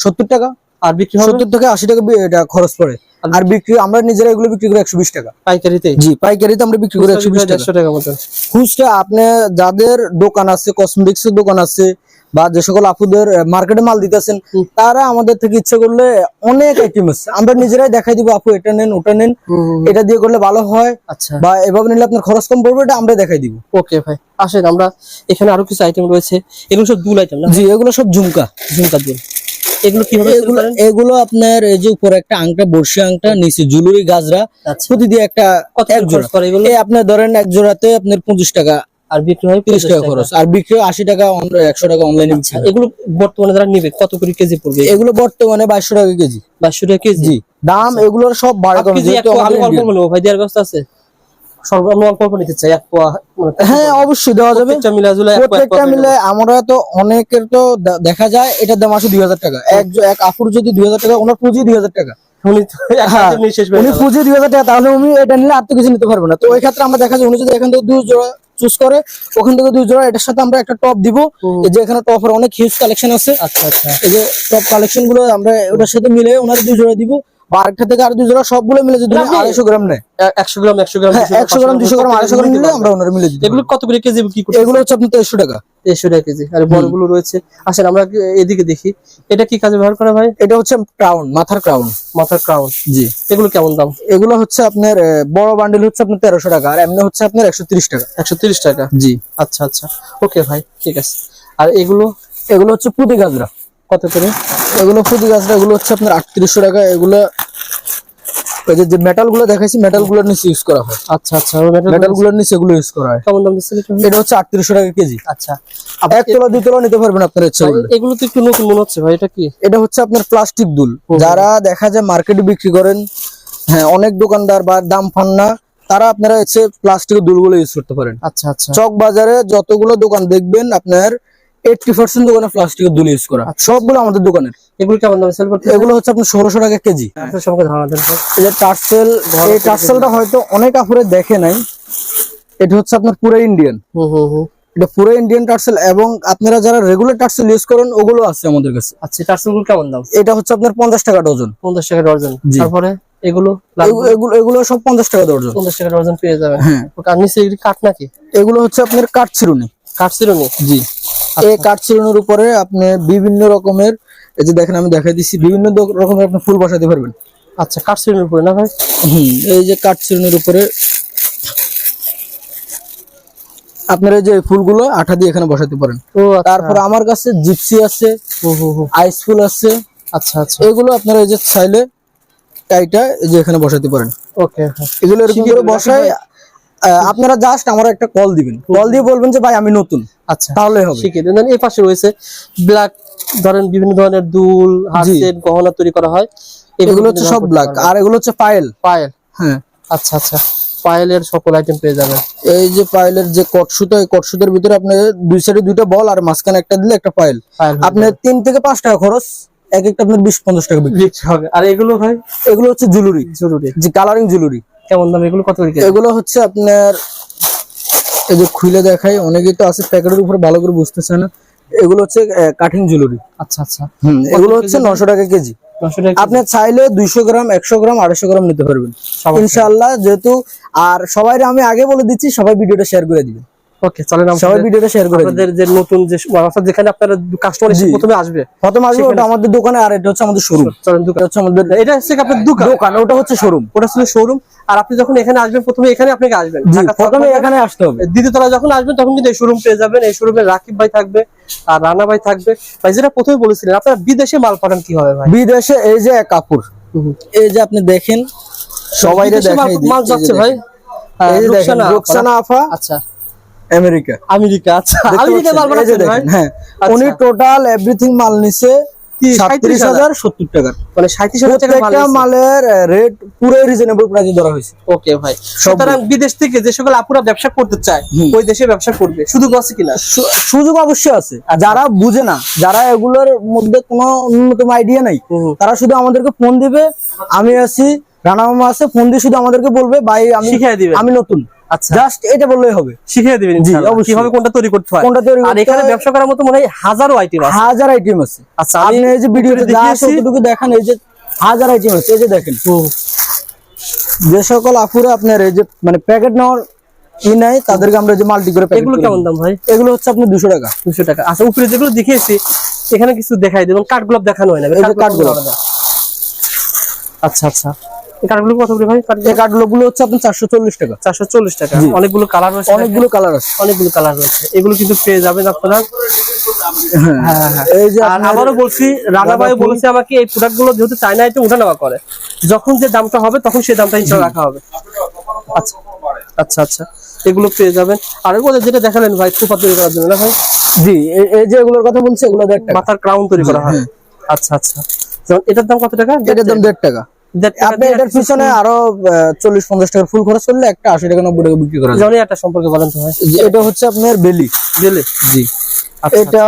সত্তর টাকা? আর বিক্রি হবে? সত্তর থেকে আশি টাকা এটা খরচ পড়ে। আর বিক্রি আমরা নিজেরা এগুলো বিক্রি করি একশো বিশ টাকা। পাইকারিতে? জি পাইকারিতে আমরা বিক্রি করি একশো বিশ টাকা। দেড়শো টাকা মতন। খুচরা আপনি যাদের দোকান আছে কসমেটিক্সের দোকান আছে বা যে সকল আপুদের মার্কেটে মাল দিতেছেন তারা আমাদের থেকে ইচ্ছে করলে অনেক আইটেম আছে আমরা নিজেরাই দেখাই দিব আপু এটা নেন ওটা নেন। এটা দিয়ে করলে ভালো হয় আচ্ছা। বা এভাবে নিলে আপনার খরচ কম পড়বে এটা আমরা দেখাই দিব। ওকে ভাই আসেন আমরা এখানে আরও কিছু আইটেম রয়েছে। এগুলো সব দুল আইটেম না? জি এগুলো সব ঝুমকা। ঝুমকা দুল। এগুলো কীভাবে এগুলো এগুলো আপনার এই যে উপরে একটা আংটা বর্ষি আংটা নিচে জুলুরি গাজরা আচ্ছা। প্রতি দিয়ে একটা কত এক জোড়া আপনার ধরেন এক জোড়াতে আপনার পঁচিশ টাকা আর বিক্রি হয় তিরিশ টাকা খরচ। আর বিক্রি আশি টাকা একশো টাকা অনলাইনে আচ্ছা এগুলো বর্তমানে যারা নিবে কত করে কেজি পড়বে? এগুলো বর্তমানে বাইশশো টাকা কেজি। বাইশশো টাকা কেজি? দাম এগুলোর সব কমে অল্প। ভাই দেওয়ার ব্যবস্থা আছে? মানে হ্যাঁ অবশ্যই দেওয়া যাবে। প্রত্যেকটা মিলা আমরা তো অনেকের তো দেখা যায় এটার দাম আসে দুই হাজার টাকা। এক আপুর যদি দুই হাজার টাকা ওনার পুঁজি দুই হাজার টাকা। উনি হ্যাঁ, পুঁজি দুই হাজার টাকা তাহলে উনি এটা নিলে আর তো কিছু নিতে পারবে না। তো ওই ক্ষেত্রে আমরা দেখা যায় উনি যদি এখান থেকে দুই জোড়া চুজ করে ওখান থেকে দুই জোড়া এটার সাথে আমরা একটা টপ দিব। এই যে এখানে টপের অনেক হিউজ কালেকশন আছে। আচ্ছা আচ্ছা। এই যে টপ কালেকশনগুলো আমরা ওটার সাথে মিলে ওনার দুই জোড়া দিব। আরেকটা থেকে আর দুই জোড়া সবগুলো মিলে যদি আড়াইশো গ্রাম নেয়। একশো গ্রাম একশো গ্রাম একশো গ্রাম দুশো গ্রাম আড়াইশো গ্রাম নিলে আমরা ওনার মিলে এগুলো কত করে কেজি বিক্রি করতে এগুলো হচ্ছে আপনার তেইশশো টাকা। দেড়শো টাকা কেজি। আর বড়গুলো রয়েছে। আসেন আমরা এদিকে দেখি। এটা কি কাজে ব্যবহার করা ভাই? এটা হচ্ছে ক্রাউন মাথার ক্রাউন। মাথার ক্রাউন। জি। এগুলো কেমন দাম? এগুলো হচ্ছে আপনার বড় বান্ডেল হচ্ছে আপনার তেরোশো টাকা আর এমনি হচ্ছে আপনার একশো তিরিশ টাকা। একশো তিরিশ টাকা? জি। আচ্ছা আচ্ছা। ওকে ভাই ঠিক আছে। আর এগুলো? এগুলো হচ্ছে পুঁতি গাজরা। কত করে। এগুলো পুঁতি গাজরা এগুলো হচ্ছে আপনার আটত্রিশশো টাকা। এগুলো ওই যে- যে দেখাইছি মেটাল নিচে ইউজ করা হয়। আচ্ছা আচ্ছা ওই metal মেটালগুলো গুলোর নিচে এগুলো ইউজ করা হয়। কেমন দাম দিচ্ছে এটা? এটা হচ্ছে আটত্রিশশো টাকা কেজি। আচ্ছা। এক তোলা দুই তোলা নিতে পারবেন আপনার ইচ্ছা করলে এগুলো তো একটু নতুন মনে হচ্ছে ভাই এটা কি? এটা হচ্ছে আপনার প্লাস্টিক দুল। যারা দেখা যায় মার্কেটে বিক্রি করেন হ্যাঁ অনেক দোকানদার বা দাম পান না তারা আপনারা হচ্ছে প্লাস্টিকের দুলগুলো ইউজ করতে পারেন। আচ্ছা আচ্ছা। চক বাজারে যতগুলো দোকান দেখবেন আপনার এইটটি পার্সেন্ট দোকানে প্লাস্টিকের দুল ইউজ করা। সবগুলো আমাদের এগুলো কেমন দামে সেল করতে এগুলো হচ্ছে আপনার টাকা কেজি। সম্পর্কে ধারণা দেন এই টার্সেল এই টার্সেলটা হয়তো অনেক আপুরে দেখে নাই। এটা হচ্ছে আপনার পুরো ইন্ডিয়ান হুম হুম হুম। এটা পুরো ইন্ডিয়ান টার্সেল এবং আপনারা যারা রেগুলার টার্সেল ইউজ করেন ওগুলো আছে আমাদের কাছে। আচ্ছা টার্সেলগুলো কেমন দাম? এটা হচ্ছে আপনার পঞ্চাশ টাকা ডজন। পঞ্চাশ টাকা ডর্জন জি। তারপরে এগুলো এগু- এগুলো এগুলো সব পঞ্চাশ টাকা ডজন। পঞ্চাশ টাকা ডর্জন পেয়ে যাবেন। হ্যাঁ। আর নিচে নাকি? এগুলো হচ্ছে আপনার কাঠ চিরুনি কাঠ ছিল জি। এই কাঠ চিরুনির উপরে আপনি বিভিন্ন রকমের এই যে দেখেন আমি দেখাই দিচ্ছি বিভিন্ন রকমের আপনি ফুল বসাতে পারবেন। আচ্ছা কাঠ উপরে না ভাই? হুম এই যে কাঠ চিরুনির উপরে আপনার এই যে ফুলগুলো আঠা দিয়ে এখানে বসাতে পারেন। আচ্ছা। তারপরে আমার কাছে জিপসি আছে আইস ফুল আছে। আচ্ছা আচ্ছা। এগুলো আপনারা এই যে চাইলে টাইটা এই যে এখানে বসাতে পারেন। ওকে এগুলো এরকম করে বসায় আপনারা জাস্ট আমার একটা কল দিবেন। কল দিয়ে বলবেন যে ভাই আমি নতুন। আচ্ছা। তাহলে হবে। শিখিয়ে দেন। এই পাশে রয়েছে ব্ল্যাক ধরেন বিভিন্ন ধরনের দুল হাত গহনা তৈরি করা হয়। এগুলো হচ্ছে সব ব্ল্যাক আর এগুলো হচ্ছে পায়েল। পায়েল। হ্যাঁ। আচ্ছা আচ্ছা। পায়েলের সকল আইটেম পেয়ে যাবেন। এই যে পাইলের যে এই ভিতরে আপনি দুই সাইডে দুইটা বল আর মাঝখানে একটা দিলে একটা পায়েল। আপনার তিন থেকে পাঁচ টাকা খরচ এক একটা আপনার বিশ পঞ্চাশ টাকা বিক্রি। হবে। আর এগুলো ভাই? এগুলো হচ্ছে জুয়েলারি জরুরি যে কালারিং জুয়েলারি কেমন দাম এগুলো কত করে এগুলো হচ্ছে আপনার এই যে খুলে দেখাই অনেকেই তো আছে প্যাকেটের উপর ভালো করে বুঝতেছে না। এগুলো হচ্ছে কাটিং জুয়েলারি। আচ্ছা আচ্ছা। হুম এগুলো হচ্ছে নশো টাকা কেজি। আপনি চাইলে দুইশো গ্রাম একশো গ্রাম আড়াইশো গ্রাম নিতে পারবেন। ইনশাআল্লাহ যেহেতু আর সবাই আমি আগে বলে দিচ্ছি সবাই ভিডিওটা শেয়ার করে দিবেন। ওকে চলেন সবাই ভিডিওটা শেয়ার করে আপনাদের যে নতুন যে অর্থাৎ যেখানে আপনারা কাস্টমার। প্রথমে আসবে প্রথম আসবে ওটা আমাদের দোকানে আর এটা হচ্ছে আমাদের শোরুম চলেন দোকান। হচ্ছে আমাদের এটা হচ্ছে আপনার দোকান? দোকান ওটা হচ্ছে শোরুম ওটা ছিল শোরুম আর আপনি যখন এখানে আসবেন প্রথমে এখানে আপনাকে আসবেন। প্রথমে এখানে আসতে হবে। দ্বিতীয়তলা যখন আসবেন তখন কিন্তু এই শোরুম পেয়ে যাবেন। এই শোরুমে রাকিব ভাই থাকবে আর রানা ভাই থাকবে। ভাই যেটা প্রথমে বলেছিলেন আপনারা বিদেশে মাল পাঠান কি হবে ভাই? বিদেশে এই যে কাপড় এই যে আপনি দেখেন সবাই মাল- যাচ্ছে ভাই। রুকসানা আফা আচ্ছা। আমেরিকা। আমেরিকা আচ্ছা আমেরিকা মাল ভাই। হ্যাঁ আচ্ছা। উনি টোটাল এভরিথিং মাল নিছে কি, সাতত্রিশ 37,000 হাজার সত্তর টাকার মানে টাকা মাল মালের রেট পুরো রিজনেবল প্রাইসে ধরা হয়েছে। ওকে ভাই। সুতরাং বিদেশ থেকে যে সকল আপুরা ব্যবসা করতে চায় ওই দেশে ব্যবসা করবে। শুধু আছে কিনা? সুযোগ অবশ্যই আছে। যারা বুঝে না যারা এগুলোর মধ্যে কোনো ন্যূনতম আইডিয়া নাই তারা শুধু আমাদেরকে ফোন দিবে। আমি আছি রানা মামা আছে ফোন দিয়ে শুধু আমাদেরকে বলবে ভাই আমি শিখিয়ে দিবেন। আমি নতুন। আচ্ছা। জাস্ট এটা বললেই হবে। শিখিয়ে দিবেন ইনশাআল্লাহ। কীভাবে কোনটা তৈরি করতে হয়? কোনটা তৈরি আর এখানে ব্যবসা করার মতো মনে হয় হাজারো আইটেম আছে। হাজার আইটেম আছে। আচ্ছা আপনি এই যে ভিডিওতে দেখিয়েছি। অতটুকু দেখান এই যে হাজার আইটেম আছে এই যে দেখেন। যে সকল আপুরা আপনার এই যে মানে প্যাকেট নেওয়ার ই নাই তাদেরকে আমরা যে মাল্টি করে এগুলো কেমন দাম ভাই? এগুলো হচ্ছে আপনার দুশো টাকা। দুশো টাকা। আচ্ছা উপরে যেগুলো দেখিয়েছি এখানে কিছু দেখাই দেবেন কাঠগোলাপ দেখানো হয় না। এই যে কাঠগোলাপ। আচ্ছা আচ্ছা। এই কাঠগুলো কত করে ভাই? এই কাঠগুলো হচ্ছে আপনার চারশো চল্লিশ টাকা। চারশো চল্লিশ টাকা। অনেকগুলো কালার রয়েছে অনেকগুলো কালার আছে অনেকগুলো কালার রয়েছে। এগুলো কিন্তু পেয়ে যাবেন আপনারা। হ্যাঁ। হ্যাঁ এই যে আর আবারও বলছি রানা ভাই বলেছে আমাকে এই প্রোডাক্টগুলো যেহেতু চায়না আইটেম উঠা নেওয়া করে যখন যে দামটা হবে তখন সেই দামটা ইনশাল্লাহ রাখা হবে। আচ্ছা আচ্ছা আচ্ছা। এগুলো পেয়ে যাবেন। আর ওদের যেটা দেখালেন ভাই কুপা তৈরি করার জন্য না ভাই? জি এই- যে এগুলোর কথা বলছি এগুলো মাথার ক্রাউন তৈরি করা হয়। আচ্ছা আচ্ছা। এটার দাম কত টাকা? এটার দাম দেড় টাকা। আপনি এটার পিছনে আরও চল্লিশ পঞ্চাশ টাকার ফুল খরচ করলে একটা আশি টাকা নব্বই টাকা বিক্রি করা যেমন একটা সম্পর্কে বলেন তো এটা হচ্ছে আপনার বেলি দিলে জি। আচ্ছা এটা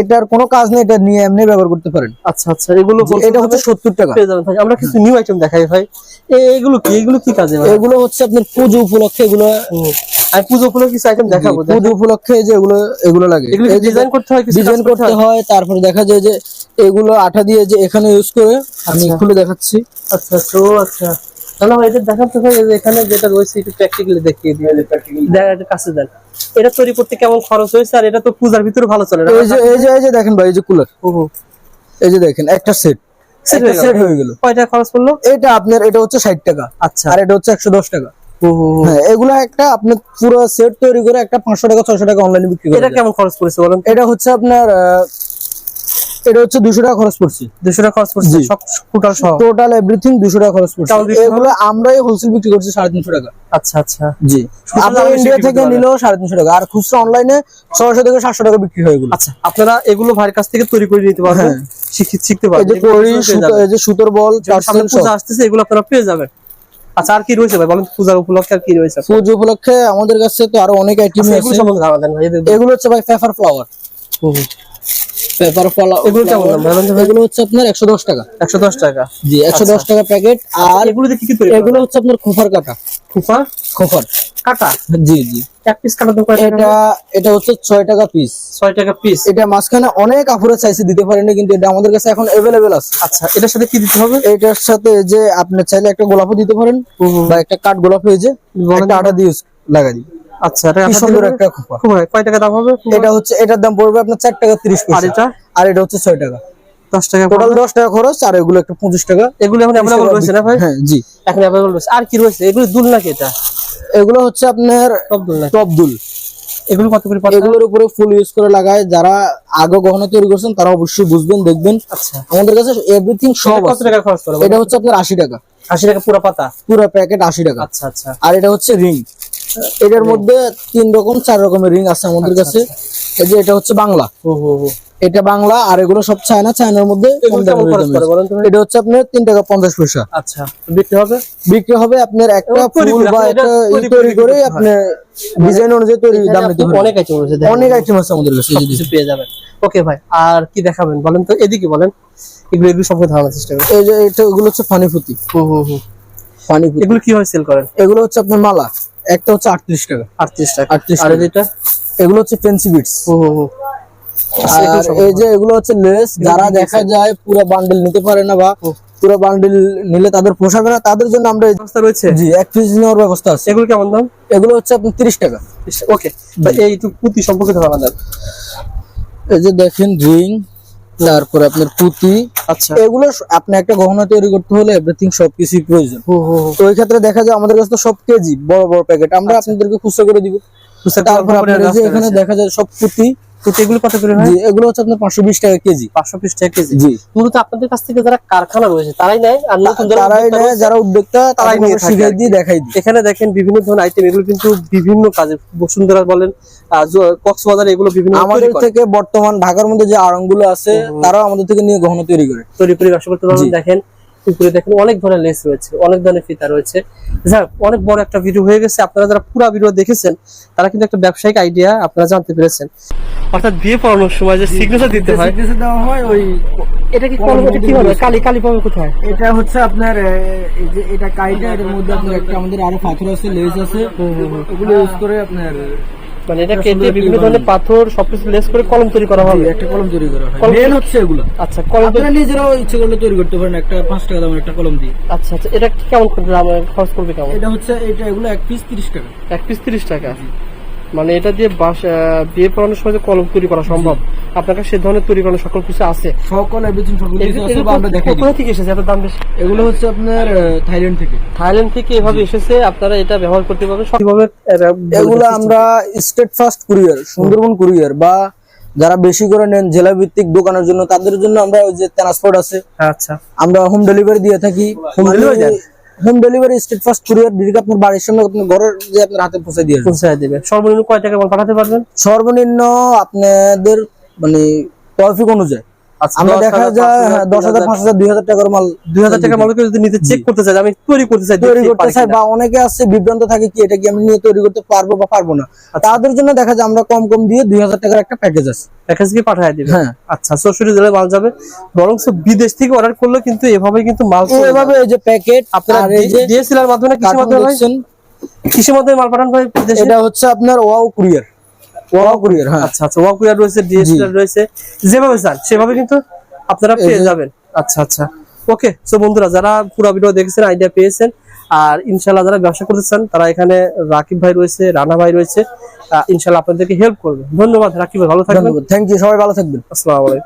এটার কোনো কাজ নেই এটা নিয়ে এমনি ব্যবহার করতে পারেন। আচ্ছা আচ্ছা এগুলো এটা হচ্ছে সত্তর টাকা। আমরা কিছু নিউ আইটেম দেখাই ভাই। এগুলো কি? এগুলো কি কাজে এগুলো হচ্ছে আপনার পুজো উপলক্ষে এগুলো। আমি পুজো উপলক্ষে কিছু আইটেম দেখাবো? পুজো উপলক্ষে যে এগুলো এগুলো লাগে। ডিজাইন করতে হয় ডিজাইন করতে হয় তারপরে দেখা যায় যে এগুলো আঠা দিয়ে যে এখানে ইউজ করে আমি আচ্ছা। খুলে দেখাচ্ছি। আচ্ছা আচ্ছা ও আচ্ছা। তাহলে ভাই এটা দেখাতে ভাই এখানে যেটা রয়েছে একটু প্র্যাকটিক্যালি দেখিয়ে দিয়ে দেখা কাছে দেন এটা তৈরি করতে কেমন খরচ হয়েছে আর এটা তো পূজার ভিতরে ভালো চলে না। এই যে এই যে এই যে দেখেন ভাই এই যে কুলার। এই যে দেখেন একটা সেট হয়ে। সেট হয়ে গেল। কয় টাকা খরচ পড়ল? এটা আপনার এটা হচ্ছে ষাট টাকা। আচ্ছা। আর এটা হচ্ছে একশো দশ টাকা। হুম, হুম, হুম। হ্যাঁ এগুলো একটা আপনার পুরো সেট তৈরি করে একটা পাঁচশো টাকা ছয়শো টাকা অনলাইনে বিক্রি করে এটা কেমন খরচ পড়েছে বলেন? এটা হচ্ছে আপনার আহ, এটা হচ্ছে দুশো টাকা খরচ পড়ছে। টাকা খরচ পড়ছে? সব টোটাল সহ? টোটাল এভরিথিং দুশো টাকা খরচ পড়ছে। এগুলো আমরাই হোলসেল বিক্রি করছি সাড়ে তিনশো টাকা। আচ্ছা আচ্ছা। জি। ইন্ডিয়া থেকে নিলেও টাকা। আর খুচরা অনলাইনে ছয়শো থেকে সাতশো টাকা বিক্রি হয়ে গেল আচ্ছা আপনারা এগুলো ভাইয়ের কাছ থেকে তৈরি করে নিতে পারবেন। হ্যাঁ। শিখি- শিখতে এই পারবেন যে কড়ি। এই সুতোর বল পূজা আসতেছে এগুলো আপনারা পেয়ে যাবেন। আচ্ছা আর কি রয়েছে ভাই? বলেন পূজার উপলক্ষে আর কি রয়েছে? আপনার? পুজো উপলক্ষে আমাদের কাছে তো আরও অনেক আইটেম এগুলো সম্বন্ধে ধারণা ভাই এগুলো হচ্ছে ভাই পেপার ফ্লাওয়ার। পেপার ফ্লাওয়ার এগুলো কেমন দাম? এগুলো হচ্ছে আপনার একশো দশ টাকা। একশো দশ টাকা। জি একশো দশ টাকা প্যাকেট আর এগুলো কি কি এগুলো হচ্ছে আপনার খোফার কাটা। ফুফা খোফার। কাটা? জি জি। এক পিস কাটা এটা এটা হচ্ছে ছয় টাকা পিস ছয় টাকা পিস এটা মাঝখানে অনেক চাইছে দিতে পারেনি কিন্তু এটা আমাদের কাছে এখন অ্যাভেলেবেল আছে। আচ্ছা এটার সাথে কি দিতে হবে? এটার সাথে যে আপনি চাইলে একটা গোলাপও দিতে পারেন বা একটা কাঠ গোলাপ হয়ে যে একটা আটা দিয়ে লাগাই দিই আচ্ছা এটা সুন্দর একটা খোপা। কয় টাকা দাম হবে? এটা হচ্ছে এটার দাম পড়বে আপনার টাকা আর এটা আর এটা হচ্ছে টাকা। দশ টাকা টোটাল পড়বে। দশ টাকা খরচ আর এগুলো একটা পঁচিশ টাকা। এগুলো এখন অ্যাভেলেবল রয়েছে না ভাই? হ্যাঁ জি। এখন অ্যাভেলেবল রয়েছে। আর কি রয়েছে? এগুলো দুল নাকি এটা? এগুলো হচ্ছে আপনার দুল টপ দুল। এগুলো কত করে পড়বে? এগুলোর উপরে ফুল ইউজ করে লাগায়। যারা আগে গহনা তৈরি করছেন তারা অবশ্যই বুঝবেন দেখবেন। আচ্ছা। আমাদের কাছে এভরিথিং সব কত টাকা খরচ এটা হচ্ছে আপনার আশি টাকা। আশি টাকা পুরো পাতা? পুরো প্যাকেট আশি টাকা। আচ্ছা আচ্ছা। আর এটা হচ্ছে রিং এটার মধ্যে তিন রকম চার রকমের রিং আছে আমাদের কাছে। এই যে এটা হচ্ছে বাংলা। হো হো হো এটা বাংলা আর এগুলো সব চায়না চায়নার মধ্যে? এটা হচ্ছে আপনার তিন টাকা পঞ্চাশ পয়সা। আচ্ছা বিক্রি হবে? বিক্রি হবে আপনার একটা ফুল বা একটা তৈরি করে আপনার ডিজাইন অনুযায়ী তৈরি দাম নিতে অনেক আইটেম দেখেন। অনেক আইটেম আছে আমাদের কাছে পেয়ে যাবেন। ওকে ভাই আর কি দেখাবেন বলেন তো? এদিকে বলেন। এগুলো এগুলো সম্পর্কে ধারণার চেষ্টা করেন। এই যে এটা এগুলো হচ্ছে ফানি ফুতি। হুম হুম হুম। ফানি ফুতি। এগুলো কীভাবে সেল করেন? এগুলো হচ্ছে আপনার মালা। একটা হচ্ছে আটত্রিশ টাকা। আটত্রিশ টাকা। 38 আর। এটা? এগুলো হচ্ছে ফেন্সি বিটস হুম হুম আর এই যে এগুলো হচ্ছে লেস যারা দেখা যায় পুরো বান্ডেল নিতে পারে না বা পুরো বান্ডেল নিলে তাদের পোষাবে না তাদের জন্য আমরা এই- ব্যবস্থা রয়েছে? জি এক পিস নেওয়ার ব্যবস্থা আছে। এগুলো কেমন দাম? এগুলো হচ্ছে আপনার তিরিশ টাকা। ওকে এইটুকু পুঁতি সম্পর্কে ধারণা দেন এই যে দেখেন রিং তারপরে আপনার পুঁতি আচ্ছা। এগুলো আপনি একটা গহনা তৈরি করতে হলে এভরিথিং সবকিছুই প্রয়োজন। তো ওই ক্ষেত্রে দেখা যায় আমাদের কাছে তো সব কেজি বড় বড় প্যাকেট আমরা আপনাদেরকে খুচরা করে দিব। তারপর আপনার এখানে দেখা যায় সব পুঁতি পুঁতি এগুলো কত করে হয়? এগুলো হচ্ছে আপনার পাঁচশো বিশ টাকা কেজি। পাঁচশো পিস টাকা কেজি। জি। মূলত আপনাদের কাছ থেকে যারা কারখানা রয়েছে তারাই নেয় আর নতুন যারা তারাই নেয় যারা উদ্যোক্তা তারাই তারাই নিয়ে নিয়ে শিখাই দিয়ে দেখাই দিই। এখানে দেখেন বিভিন্ন ধরনের আইটেম এগুলো কিন্তু বিভিন্ন কাজে বসুন্ধরা বলেন কক্সবাজার এগুলো বিভিন্ন আমাদের থেকে বর্তমান ঢাকার মধ্যে যে আড়ংগুলো আছে তারাও আমাদের থেকে নিয়ে গহনা তৈরি করে। তৈরি করে ব্যবসা করতে দেখেন উপরে দেখেন অনেক ধরনের লেস রয়েছে অনেক ধরনের ফিতা রয়েছে। যাক অনেক বড় একটা ভিডিও হয়ে গেছে। আপনারা যারা পুরো ভিডিও দেখেছেন তারা কিন্তু একটা ব্যবসায়িক আইডিয়া আপনারা জানতে পেরেছেন। অর্থাৎ বিয়ে পড়ানোর সময় যে সিগনেচার দিতে হয় দেওয়া হয় ওই এটা কি কলম এটা কি হবে কালি কালি পাবে কোথায়? এটা হচ্ছে আপনার এই যে এটা কাইটা এর মধ্যে আপনার একটা আমাদের আরও পাথর আছে লেজ আছে। ওগুলো ইউজ করে আপনার মানে এটা কেটে বিভিন্ন ধরনের পাথর সবকিছু লেস করে কলম তৈরি করা হবে। একটা কলম তৈরি করা হয়। মেন হচ্ছে এগুলো। আচ্ছা কলম আপনারা নিজেরাও ইচ্ছে করলে তৈরি করতে পারেন একটা পাঁচ টাকা দামের একটা কলম দিয়ে। আচ্ছা আচ্ছা এটা কেমন দাম খরচ করবে কেমন? এটা হচ্ছে এটা এগুলো এক পিস তিরিশ টাকা। এক পিস তিরিশ টাকা। মানে এটা দিয়ে বাস বিয়ে পড়ানোর সময় কলম তৈরি করা সম্ভব? আপনার কাছে সে ধরনের তৈরি করানোর সকল কিছু আছে? সকল এভরিথিং সকল কিছু আমরা দেখাই কোথা থেকে এসেছে? এত দাম বেশি? এগুলো হচ্ছে আপনার থাইল্যান্ড থেকে। থাইল্যান্ড থেকে এভাবে এসেছে আপনারা এটা ব্যবহার করতে পারবেন। সবভাবে এগুলো আমরা Steadfast courier Sundarban courier বা যারা বেশি করে নেন জেলা ভিত্তিক দোকানের জন্য তাদের জন্য আমরা ওই যে ট্রান্সপোর্ট আছে। আচ্ছা। আমরা হোম ডেলিভারি দিয়ে থাকি। Home delivery দেন? Home delivery Steadfast courier direct আপনার বাড়ির সামনে আপনার ঘরের যে আপনার হাতে পৌঁছে দিয়ে পৌঁছে দিবে। সর্বনিম্ন কয় টাকা মাল পাঠাতে পারবেন? সর্বনিম্ন আপনাদের মানে ট্রাফিক অনুযায়ী। আমরা দেখা যায় 5,000, হ্যাঁ, দশ হাজার পাঁচ হাজার দুই হাজার টাকার মাল দুই হাজার টাকা মাল যদি নিতে চেক করতে চাই আমি তৈরি করতে চাই তৈরি করতে চাই বা অনেকে আছে বিভ্রান্ত থাকে কি এটা কি আমি নিয়ে তৈরি করতে পারব বা পারব না। আচ্ছা। তাদের জন্য দেখা যায় আমরা কম কম দিয়ে দুই হাজার টাকার একটা প্যাকেজ আছে। প্যাকেজ কি পাঠিয়ে দিবে? হ্যাঁ। আচ্ছা চৌষট্টি জেলায় মাল যাবে। বরং বিদেশ থেকে অর্ডার করলে কিন্তু এভাবে কিন্তু মাল এভাবে এই যে প্যাকেট আপনারা ডিএসএলআর মাধ্যমে কিসের মাধ্যমে কিসের মাধ্যমে মাল পাঠান ভাই এটা হচ্ছে আপনার ওয়াও কুরিয়ার। ওয়াও কুরিয়ার হ্যাঁ। আচ্ছা আচ্ছা রয়েছে রয়েছে যেভাবে চান সেভাবে কিন্তু আপনারা পেয়ে যাবেন। আচ্ছা আচ্ছা। ওকে সো বন্ধুরা যারা পুরো ভিডিও দেখেছেন আইডিয়া পেয়েছেন আর ইনশাল্লাহ যারা ব্যবসা করতে চান তারা এখানে রাকিব ভাই রয়েছে রানা ভাই রয়েছে ইনশাল্লাহ আপনাদেরকে হেল্প করবে। ধন্যবাদ রাকিব ভাই ভালো থাকবেন। থ্যাংক ইউ সবাই ভালো থাকবেন। আসসালামু আলাইকুম।